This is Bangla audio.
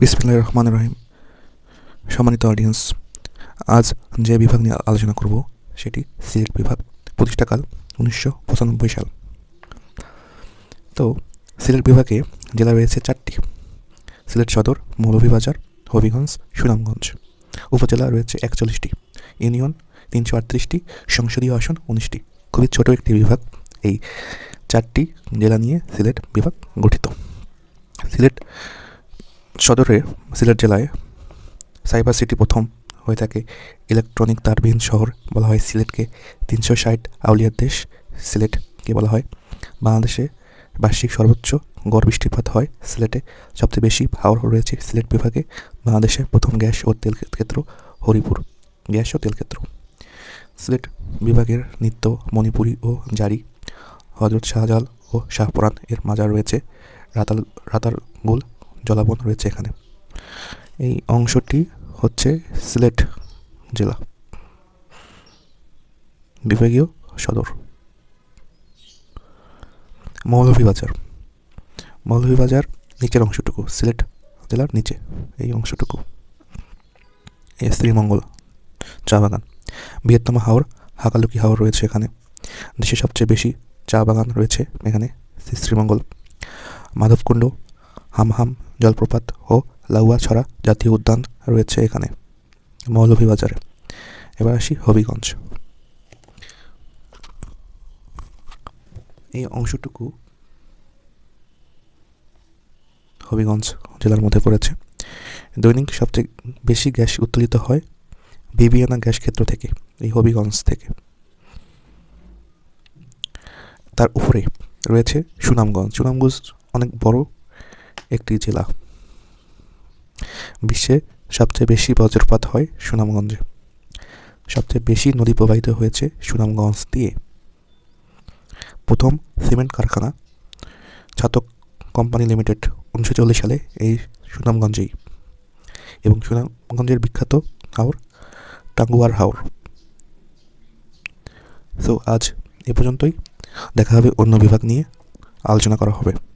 বিসমিল্লাহ রহমান রহিম। সম্মানিত অডিয়েন্স আজ যে বিভাগ নিয়ে আলোচনা করব সেটি সিলেট বিভাগ প্রতিষ্ঠাকাল উনিশশো পঁচানব্বই সাল। তো সিলেট বিভাগে জেলা রয়েছে চারটি। সিলেট সদর, মৌলভীবাজার, হবিগঞ্জ, সুনামগঞ্জ। উপজেলা রয়েছে একচল্লিশটি। ইউনিয়ন তিনশো আটত্রিশটি। সংসদীয় আসন উনিশটি। খুবই ছোট একটি বিভাগ। এই চারটি জেলা নিয়ে সিলেট বিভাগ গঠিত। সিলেট সদরে সিলেট জেলায় সাইবার সিটি প্রথম হয়ে থাকে। ইলেকট্রনিক তারবিহীন শহর বলা হয় সিলেটকে। তিনশো ষাট আউলিয়ার দেশ সিলেটকে বলা হয়। বাংলাদেশে বার্ষিক সর্বোচ্চ গড় বৃষ্টিপাত হয় সিলেটে। সবচেয়ে বেশি হাওর রয়েছে সিলেট বিভাগে। বাংলাদেশের প্রথম গ্যাস ও তেল ক্ষেত্র হরিপুর। গ্যাস ও তেল ক্ষেত্র সিলেট বিভাগের নিত্য মণিপুরি ও জারি। হজরত শাহজাল ও শাহপুরান এর মাজার রয়েছে। রাতাল রাতারগুল জলাবন রয়েছে এখানে। এই অংশটি হচ্ছে সিলেট জেলা, বিভাগীয় সদর। মৌলভীবাজার। মৌলভীবাজার নিচের অংশটুকু, সিলেট জেলার নিচে এই অংশটুকু। শ্রীমঙ্গল চা বাগান। বৃহত্তম হাওর, হাকালুকি হাওর রয়েছে এখানে। দেশে সবচেয়ে বেশি চা বাগান রয়েছে এখানে শ্রীমঙ্গল। মাধবকুণ্ড হামহাম, জলপ্রপাত ও লাউয়াছড়া জাতীয় উদ্যান রয়েছে এখানে, মৌলভীবাজারে। এবার আসি হবিগঞ্জ। এই অংশটুকু হবিগঞ্জ জেলার মধ্যে পড়েছে। দৈনিক সবচেয়ে বেশি গ্যাস উত্তোলিত হয় বিবিয়ানা গ্যাস ক্ষেত্র থেকে, এই হবিগঞ্জ থেকে। তার উপরে রয়েছে সুনামগঞ্জ। সুনামগঞ্জ অনেক বড় একটি জেলা। বিশ্বে সবচেয়ে বেশি বজ্রপাত হয় সুনামগঞ্জে। সবচেয়ে বেশি নদী প্রবাহিত হয়েছে সুনামগঞ্জ দিয়ে। প্রথম সিমেন্ট কারখানা ছাতক কোম্পানি লিমিটেড উনিশশো চল্লিশ সালে এই সুনামগঞ্জেই। এবং সুনামগঞ্জের বিখ্যাত হাওর টাঙ্গুয়ার হাওর। সো আজ এ পর্যন্তই। দেখা হবে অন্য বিভাগ নিয়ে। আলোচনা করা হবে।